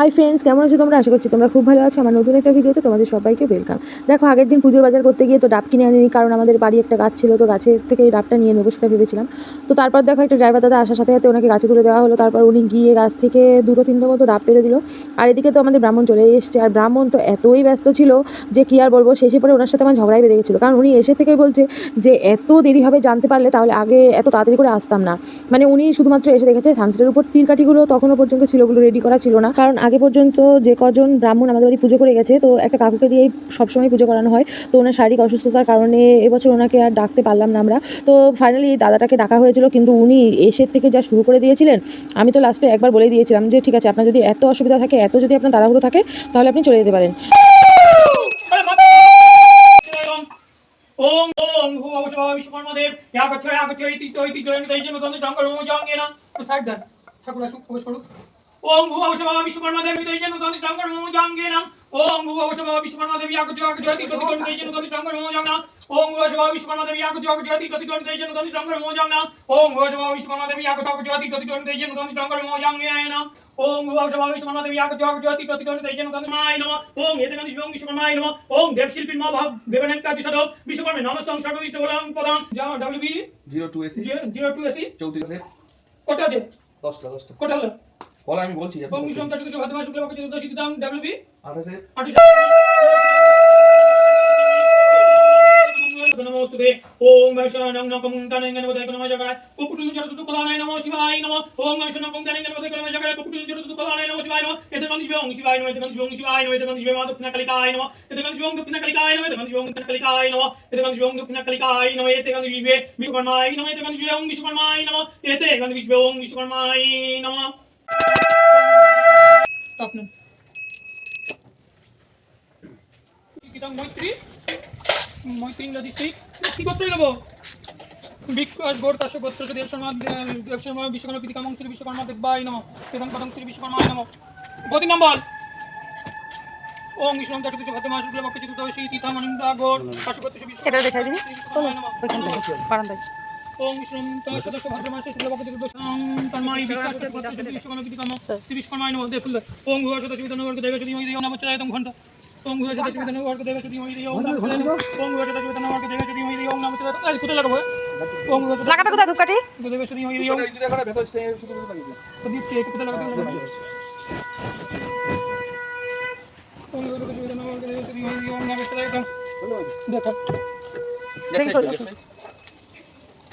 Hi friends কেমন আছো তোমরা? আশা করছি তোমরা খুব ভালো আছো। আমার নতুন একটা ভিডিওতে তোমাদের সবাইকে ওয়েলকাম দেখো, আগের দিন পুজোর বাজার করতে গিয়ে তো ডাব কিনে আনিনি, কারণ আমাদের বাড়ি একটা গাছ ছিল, তো গাছের থেকে এই ডাবটা নিয়ে নেব সেটা ভেবেছিলাম। তো তারপর দেখো, একটা ড্রাইভার দাদা আসার সাথে সাথে ওনাকে গাছে তুলে দেওয়া হলো। তারপর উনি গিয়ে গাছ থেকে দুটো তিনটে মতো ডাব পেরে দিল। আর এদিকে তো আমাদের ব্রাহ্মণ চলে এসছে। আর ব্রাহ্মণ তো এতই ব্যস্ত ছিল যে কি আর বলব, শেষে পরে ওনার সাথে আমার ঝগড়াই বেঁধে গেছিল। কারণ উনি এসে থেকেই বলছে যে, এত দেরি হবে জানতে পারলে, তাহলে আগে এত তাড়াতাড়ি করে আসতাম না। মানে উনি শুধুমাত্র এসে দেখেছে, সানসেটের উপর তীর কাঠিগুলো তখনও পর্যন্ত ছিল, ওগুলো রেডি করা ছিল না। কারণ আগে পর্যন্ত যে কজন ব্রাহ্মণ আমাদের বাড়ি পুজো করে গেছে তো একটা কাকুকে দিয়েই সবসময় পুজো করানো হয় তো ওনার শারীরিক অসুস্থতার কারণে এবছর ওনাকে আর ডাকতে পারলাম না আমরা তো ফাইনালি দাদাটাকে ডাকা হয়েছিল কিন্তু উনি এসের থেকে যা শুরু করে দিয়েছিলেন আমি তো লাস্টে একবার বলে দিয়েছিলাম যে ঠিক আছে আপনার যদি এত অসুবিধা থাকে এত যদি আপনার তাড়াহুড়ো থাকে তাহলে আপনি চলে যেতে পারেন ओम ओम भू अवशव विश्वकर्मादेव या गच्छ या गच्छ इति तो इति जयं तैजन तनु शंकर ओम जांगेन तो साइड दर ठाकुर असु प्रवेश करू ఓం భూవౌషభవ విశ్వకర్మదేవి దైజను తోని సంకర్మము జాంగేనం ఓం భూవౌషభవ విశ్వకర్మదేవి యాకు జాకు జ్యోతి తోని తోని దైజను తోని సంకర్మము జాంగన ఓం భూవౌషభవ విశ్వకర్మదేవి యాకు జాకు జ్యోతి తోని తోని దైజను తోని సంకర్మము జాంగన ఓం భూవౌషభవ విశ్వకర్మదేవి యాకు జాకు జ్యోతి తోని తోని దైజను తోని సంకర్మము జాంగేన ఓం భూవౌషభవ విశ్వకర్మదేవి యాకు జాకు జ్యోతి తోని తోని దైజను తోని మాయ నమ ఓం ఏదగని శివం విశ్వకర్మాయ నమ ఓం దేవశిల్పి మా భావ దేవనంతా దిశద విశ్వకర్మ నమస్తం సర్వవిష్ట వలం పదం డబ్ల్యూబి 0280 0280 34 কোটা আছে 10টা 10টা কোটা হলো বলা আমি বলছি ওম বিশ্বম তার কিছু ভাদ্রমাস শুক্লা পক্ষে চতুর্দশী দাম ডব্লিউবি আঠাশে। নমস্তে ওম বৈষ্ণং নকম তানেঙ্গ নমো নমো জগায় কুকুটুং জড়তু তুকলানায় নমো শিবায় নমো। ওম বৈষ্ণং নকম তানেঙ্গ নমো নমো জগায় কুকুটুং জড়তু তুকলানায় নমো শিবায় নমো। এতে গন্ধ শিবং শিবায় নমো। এতে গন্ধ শিবং শিবায় নমো। এতে গন্ধ শিবে মা দক্ষিণ কালিকায় নমো। এতে গন্ধ শিবং দক্ষিণ কালিকায় নমো। এতে গন্ধ শিবং দক্ষিণ কালিকায় নমো। এতে গন্ধ শিবং দক্ষিণ কালিকায় নমো। এতে গন্ধ শিবে বিশ্বকর্মায় নমো। এতে গন্ধ শিবং বিশ্বকর্মায় নমো। এতে গন্ধ শিবং বিশ্বকর্মায় নমো। স্টপ না কিতাম মৈত্রী মৈত্রী শিখ কি করতে যাব বিকাশ গোর তাস গোত্র দেব শর্মা দেব শর্মা বিশ্বকর্মা কৃতিকা শ্রী বিশ্বকর্মা দেববাই নম থেকে বারান্দায় ওম বিষ্ণু সদস্য ভাদ্র মাসে শুক্লা পক্ষে চতুর্দশী তন্মাই বিশ্বাস বিশ্বকর্মা কৃতিকা মং শ্রী বিশ্বকর্মায় নম দেব ফুল ওম ভুয়া সদস্য বিধান বর্গ দেব শ্রী মহিদে নম চলায়তম ঘণ্টা। ওম ভুয়া সদস্য বিধান বর্গ দেব শ্রী মহিদে ওম ভুয়া সদস্য বিধান বর্গ দেব শ্রী মহিদে ওম নম চলায়তম কোথায় লাগাবো ওম লাগাবে কোথায় ধূপকাঠি? দেব ভেতর শুধু লাগিয়ে তো দিচ্ছি কোথায় লাগাতে হবে ভুয়া সদস্য বিধান বর্গ দেব শ্রী মহিদে ওম নম চলায়তম দেখো। দেখি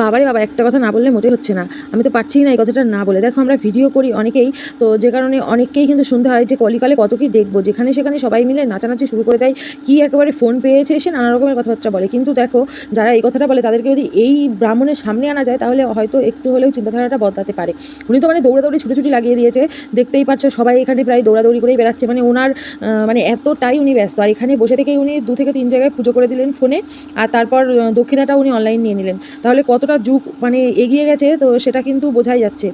বাবারে বাবা, একটা কথা না বললে মোটেই হচ্ছে না। আমি তো পারছি না এই কথাটা না বলে। দেখো, আমরা ভিডিও করি অনেকেই, তো যে কারণে অনেককেই কিন্তু শুনতে হয় যে কলিকালে কত কি দেখব। যেখানে সেখানে সবাই মিলে নাচানাচি শুরু করে দেয়, কি একেবারে ফোন পেয়েছে এসে নানা রকমের কথাবার্তা বলে। কিন্তু দেখো, যারা এই কথাটা বলে, তাদেরকে যদি এই ব্রাহ্মণের সামনে আনা যায়, তাহলে হয়তো একটু হলেও চিন্তাধারাটা বদলাতে পারে। উনি তো মানে দৌড়াদৌড়ি, ছুটোছুটি লাগিয়ে দিয়েছে। দেখতেই পাচ্ছ, সবাই এখানে প্রায় দৌড়াদৌড়ি করেই বেড়াচ্ছে। মানে ওনার মানে এতটাই উনি ব্যস্ত। আর এখানে বসে থেকেই উনি দু থেকে তিন জায়গায় পুজো করে দিলেন ফোনে। আর তারপর দক্ষিণাটা উনি অনলাইন নিয়ে নিলেন। তাহলে কতটা যুগ মানে এগিয়ে গেছে, তো সেটা কিন্তু বোঝাই যাচ্ছে।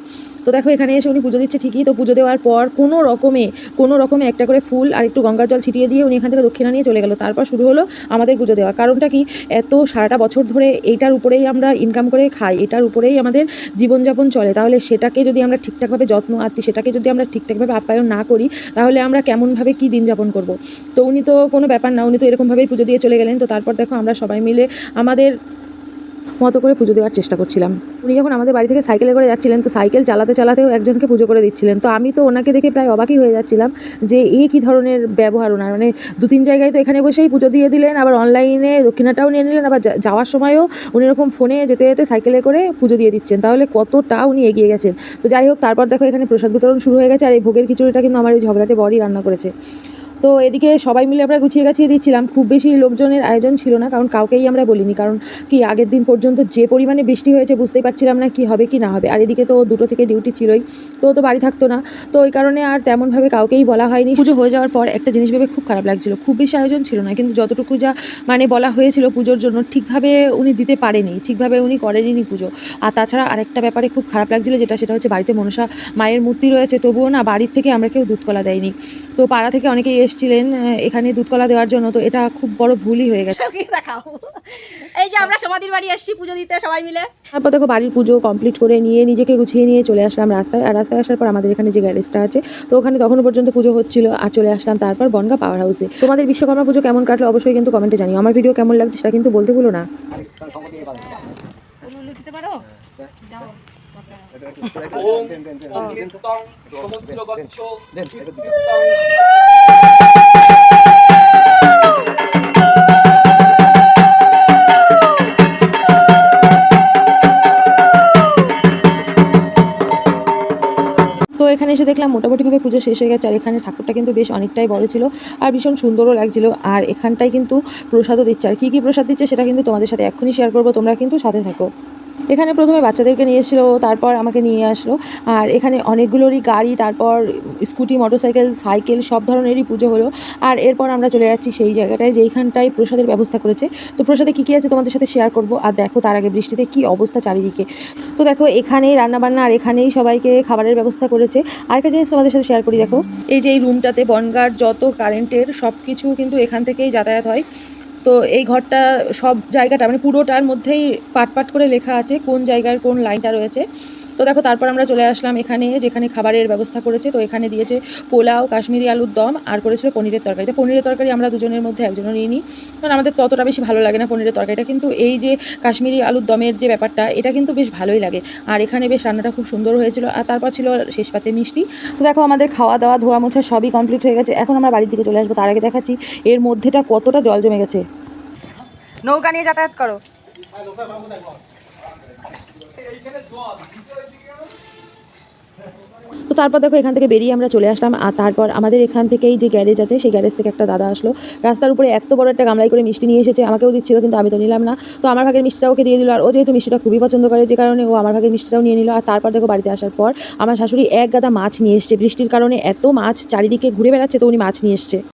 তো দেখো, এখানে এসে উনি পুজো দিচ্ছে ঠিকই, তো পুজো দেওয়ার পর কোনো রকমে কোনো রকমে একটা করে ফুল আর একটু গঙ্গার জল ছিটিয়ে দিয়ে উনি এখান থেকে দক্ষিণা নিয়ে চলে গেল। তারপর শুরু হলো আমাদের পুজো দেওয়া। কারণটা কি? এত সারাটা বছর ধরে এইটার উপরেই আমরা ইনকাম করে খাই, এটার উপরেই আমাদের জীবনযাপন চলে। তাহলে সেটাকে যদি আমরা ঠিকঠাকভাবে যত্ন আত্মি, সেটাকে যদি আমরা ঠিকঠাকভাবে আপ্যায়ন না করি, তাহলে আমরা কেমনভাবে কি দিন যাপন করব? তো উনি তো কোনো ব্যাপার না, উনি তো এরকমভাবেই পুজো দিয়ে চলে গেলেন। তো তারপর দেখো, আমরা সবাই মিলে আমাদের মতো করে পুজো দেওয়ার চেষ্টা করছিলাম। উনি যখন আমাদের বাড়ি থেকে সাইকেলে করে যাচ্ছিলেন, তো সাইকেল চালাতে চালাতেও একজনকে পুজো করে দিচ্ছিলেন। তো আমি তো ওনাকে দেখে প্রায় অবাকই হয়ে যাচ্ছিলাম যে এ কী ধরনের ব্যবহার ওনার। মানে দু তিন জায়গায় তো এখানে বসেই পুজো দিয়ে দিলেন, আবার অনলাইনে দক্ষিণাটাও নিয়ে নিলেন, আবার যাওয়ার সময়ও উনি এরকম ফোনে যেতে যেতে সাইকেলে করে পুজো দিয়ে দিচ্ছেন। তাহলে কতটা উনি এগিয়ে গেছেন। তো যাই হোক, তারপর দেখো এখানে প্রসাদ বিতরণ শুরু হয়ে গেছে, আর এই ভোগের খিচুড়িটা কিন্তু আমার এই ঝগড়াটে বড়ই রান্না করেছে। তো এদিকে সবাই মিলে আমরা গুছিয়ে গাছিয়ে দিচ্ছিলাম। খুব বেশি লোকজনের আয়োজন ছিল না, কারণ কাউকেই আমরা বলিনি। কারণ কি, আগের দিন পর্যন্ত যে পরিমাণে বৃষ্টি হয়েছে বুঝতেই পারছিলাম না কি হবে কি না হবে। আর এদিকে তো দুটো থেকে ডিউটি ছিলই, তো তো বাড়ি থাকতো না। তো ওই কারণে আর তেমনভাবে কাউকেই বলা হয়নি। পুজো হয়ে যাওয়ার পর একটা জিনিস ভেবে খুব খারাপ লাগছিল। খুব বেশি আয়োজন ছিল না, কিন্তু যতটুকু যা মানে বলা হয়েছিল পুজোর জন্য, ঠিকভাবে উনি দিতে পারেনি, ঠিকভাবে উনি করেনি পুজো। আর তাছাড়া আরেকটা ব্যাপারে খুব খারাপ লাগছিল যেটা, সেটা হচ্ছে বাড়িতে মনসা মায়ের মূর্তি রয়েছে, তবুও না বাড়ির থেকে আমরা কেউ দুধ কলা দেয়নি। তো পাড়া থেকে অনেকেই এসছে এসেছিলেন এখানে দুধকলা দেওয়ার জন্য তো এটা খুব বড় ভুলই হয়ে গেছে দেখাও এই যে আমরা সমাধির বাড়ি এসেছি পুজো দিতে সবাই মিলে তারপর দেখো বাড়ির পুজো কমপ্লিট করে নিয়ে নিজেকে গুছিয়ে নিয়ে চলে আসলাম রাস্তায় আর রাস্তায় আসার পর আমাদের এখানে যে গ্যারেজটা আছে তো ওখানে তখনও পর্যন্ত পুজো হচ্ছিল আর চলে আসলাম তারপর বনগা পাওয়ার হাউসে তোমাদের বিশ্বকর্মা পুজো কেমন কাটলো অবশ্যই কিন্তু কমেন্টে জানিও আমার ভিডিও কেমন লাগছে সেটা কিন্তু বলতে ভুলো না ওম অঙ্কিতং সমুদ্র গচ্ছ এসে দেখলাম মোটামুটিভাবে পুজো শেষ হয়ে গেছে, আর এখানে ঠাকুরটা কিন্তু বেশ অনেকটাই বড় ছিল আর ভীষণ সুন্দরও লাগছিল। আর এখানটায় কিন্তু প্রসাদও দিচ্ছে। আর কী কী প্রসাদ দিচ্ছে সেটা কিন্তু তোমাদের সাথে এক্ষুনি শেয়ার করব, তোমরা কিন্তু সাথে থাকো। এখানে প্রথমে বাচ্চাদেরকে নিয়ে এসেছিল তারপর আমাকে নিয়ে আসলো। আর এখানে অনেকগুলোরই গাড়ি, তারপর স্কুটি, মোটরসাইকেল, সাইকেল, সব ধরনেরই পুজো হলো। আর এরপর আমরা চলে যাচ্ছি সেই জায়গাটায় যেইখানটায় প্রসাদের ব্যবস্থা করেছে। তো প্রসাদে কী কী আছে তোমাদের সাথে শেয়ার করব? আর দেখো তার আগে বৃষ্টিতে কী অবস্থা চারিদিকে। তো দেখো, এখানেই রান্নাবান্না আর এখানেই সবাইকে খাবারের ব্যবস্থা করেছে। আরেকটা জিনিস তোমাদের সাথে শেয়ার করি, দেখো। এই যে এই রুমটাতে বনগার যত কারেন্টের সব কিছু কিন্তু এখান থেকেই যাতায়াত হয়। তো এই ঘরটা সব জায়গাটা মানে পুরোটার মধ্যেই পাট পাট করে লেখা আছে কোন জায়গার কোন লাইনটা রয়েছে। তো দেখো, তারপর আমরা চলে আসলাম এখানে, যেখানে খাবারের ব্যবস্থা করেছে। তো এখানে দিয়েছে পোলাও, কাশ্মীরি আলুর দম আর করেছিল পনিরের তরকারি। তো পনিরের তরকারি আমরা দুজনের মধ্যে একজনও নিয়ে নিই কারণ আমাদের ততটা বেশি ভালো লাগে না পনিরের তরকারিটা। কিন্তু এই যে কাশ্মীরি আলুর দমের যে ব্যাপারটা, এটা কিন্তু বেশ ভালোই লাগে। আর এখানে বেশ রান্নাটা খুব সুন্দর হয়েছিল। আর তারপর ছিল শেষ পাতে মিষ্টি। তো দেখো, আমাদের খাওয়া দাওয়া ধোয়া মোছা সবই কমপ্লিট হয়ে গেছে। এখন আমরা বাড়ির দিকে চলে আসব। তার আগে দেখাচ্ছি, এর মধ্যেটা কতটা জল জমে গেছে। নৌকা নিয়ে যাতায়াত করো। তো তারপর দেখো এখান থেকে বেরিয়ে আমরা চলে আসলাম, আর তারপর আমাদের এখান থেকেই যে গ্যারেজ আছে, সেই গ্যারেজ থেকে একটা দাদা আসলো। রাস্তার উপরে এত বড় একটা গামলাই করে মিষ্টি নিয়ে এসেছে, আমাকেও দিচ্ছিল, কিন্তু আমি তো নিলাম না। তো আমার ভাগের মিষ্টিটা ওকে দিয়ে দিল, আর ও যেহেতু মিষ্টিটা খুবই পছন্দ করে, যে কারণে ও আমার ভাগের মিষ্টিটাও নিয়ে নিল। আর তারপর দেখো বাড়িতে আসার পর আমার শাশুড়ি এক গাদা মাছ নিয়ে এসছে। বৃষ্টির কারণে এত মাছ চারিদিকে ঘুরে বেড়াচ্ছে, তো উনি মাছ নিয়ে এসছে।